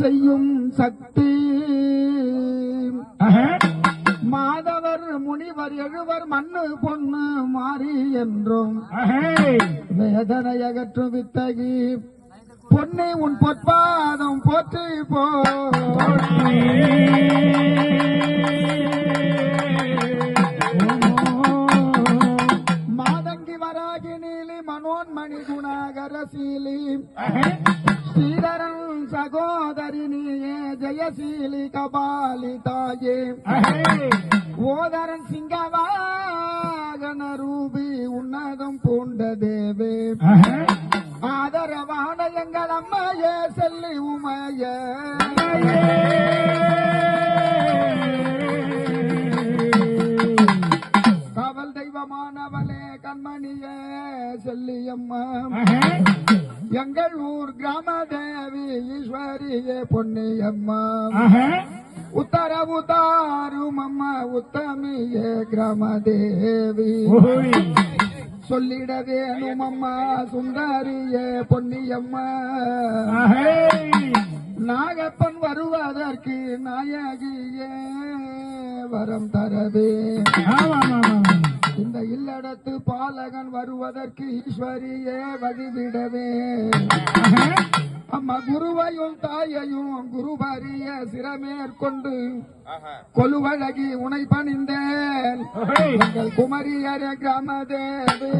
செய்யும் சக்தி. மாதவர் முனிவர் எழுவர் மண்ணு பொண்ணு மாறி என்றும். வேதனை அகற்றும் வித்தகி பொன்னே உன் பொற்பாதம் போற்றி போ மாதங்கி வராகி நீலி மனோன்மணி குணாகரசீலி. ஜெயசீலி கபாலி தாயே. ஓதரன் சிங்கவாகன ரூபி உன்னதம் பூண்ட தேவே. ஆதரவான எங்கள் அம்மையே செல்லி உமைய காவல் தெய்வமானவளே கண்மணியே செல்லியம்மா. எங்கள் ஊர் கிராம தேவி ஈஸ்வரியே பொன்னியம்மா. உத்தரவு தாரும் அம்மா உத்தமியே கிராம தேவி. சொல்லிட வேணும் அம்மா சுந்தரியே பொன்னியம்மா. நாகப்பன் வருவதற்கு நாயகியே வரம் தரவே. இந்த இல்லடத்து பாலகன் வருவதற்கு ஈஸ்வரியே வழிவிடவே. அம்மா குருவையும் தாயையும் குருபரிய சிரமேற்கொண்டு கொலுவழகி உனை பணிந்தேன். எங்கள் குமரியர கிராம தேவி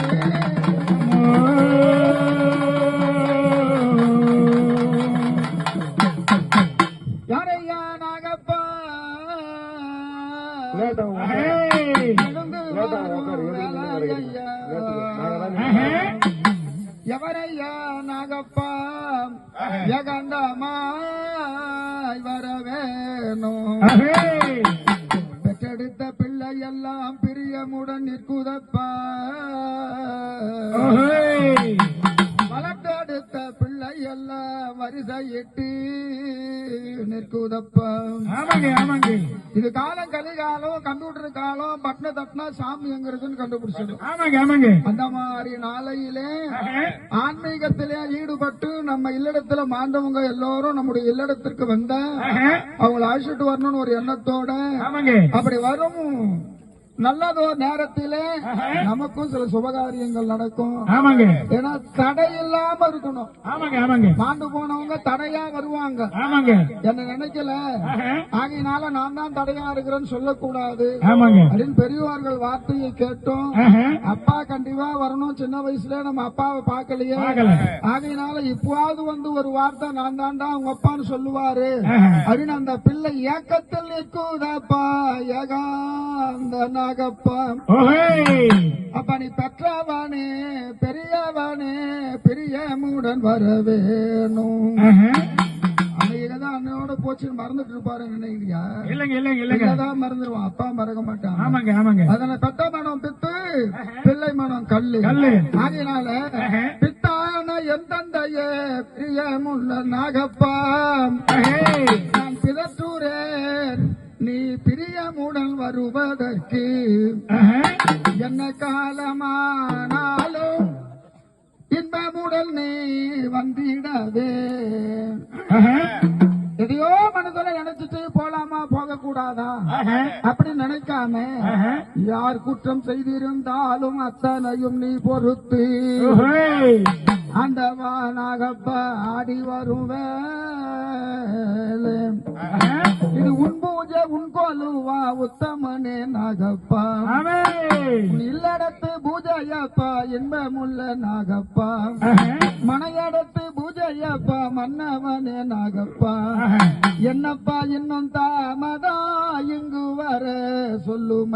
யாரையா நாகப்பா? எகண்டமாய் வர வேணும் ஆஹா. பெற்றெடுத்த பிள்ளை எல்லாம் பிரியமுடன் நிற்குதப்பா. ஓய். வளர்த்தெடுத்த பிள்ளை எல்லாம் வரிசையிட்டு நிற்குதப்பா ஆமாங்க ஆமாங்க இது காலம் கலிகாலம் கம்ப்யூட்டர் காலம் பட்டன தட்டினா சாமி எங்க இருக்குன்னு கண்டுபிடிச்சிடும் ஆமாங்க ஆமாங்க அந்த மாதிரி நாளையிலே. ஆன்மீகத்திலே ஈடுபட்டு நம்ம இல்லடத்துல மாண்டவங்க எல்லாரும் நம்முடைய இல்லடத்திற்கு வந்தா. அவங்களை அழைச்சிட்டு வரணும்னு ஒரு எண்ணத்தோட அப்படி வரும் நல்லதோ நேரத்திலே நமக்கும் சில சுபகாரியங்கள் நடக்கும். ஆமாங்க. ஏன்னா தடை இல்லாம இருக்கணும். ஆமாங்க ஆமாங்க. மாண்டு போனவங்க தடையா வருவாங்க. ஆமாங்க. என்ன நினைக்கல. ஆகையினால நான் தான் தடையா இருக்கிறேன்னு சொல்லக்கூடாது. ஆமாங்க. அப்படின்னு பெரியவர்கள் வார்த்தையை கேட்டோம். அப்பா கண்டிப்பா வரணும். சின்ன வயசுல நம்ம அப்பாவை பார்க்கலையே. பார்க்கல. ஆகையினால இப்பவாவது வந்து ஒரு வார்த்தை நான் தாண்டா உங்க அப்பான்னு சொல்லுவாரு. அப்படின்னு அந்த பிள்ளை ஏக்கத்தில் நிற்குதப்பா ஏகாந்த நாகப்பா ஓஹோய். அப்ப நீ பெற்றவனே பெரியவனே பிரியமுடன் வர வேணும் தான் அன்னையோட போச்சுன்னு மறந்துட்டு இருப்பாரு நினைக்கிறியா? இல்லைங்க இல்லைங்க இல்லைங்க. தான் மறந்துடுவான் அப்பா மறக்க மாட்டான். ஆமாங்க ஆமாங்க. அதனால பெத்த மனம் பித்து பிள்ளை மனம் கல்லு. கல்லு. ஆகையினால பித்தான எந்தந்தையே பிரியமுள்ள நாகப்பா. வருவதற்கு. என்ன காலமானாலும் இன்பமுடன் நீ வந்திடவே. எதையோ மனதுல நினைச்சிட்டு போலாமா போக கூடாதா. அப்படி நினைக்காம. யார் குற்றம் செய்திருந்தாலும் அத்தனையும் நீ பொறுத்து. அந்த வானாகப்பா ஆடி வரும் உத்தமனே நாகப்பா. இல்லடத்து பூஜையப்பா இன்பமுள்ள நாகப்பா. மனையடத்து பூஜையப்பா மன்னவனே நாகப்பா. என்னப்பா இன்னும் தாமதா இங்கு வர சொல்லும்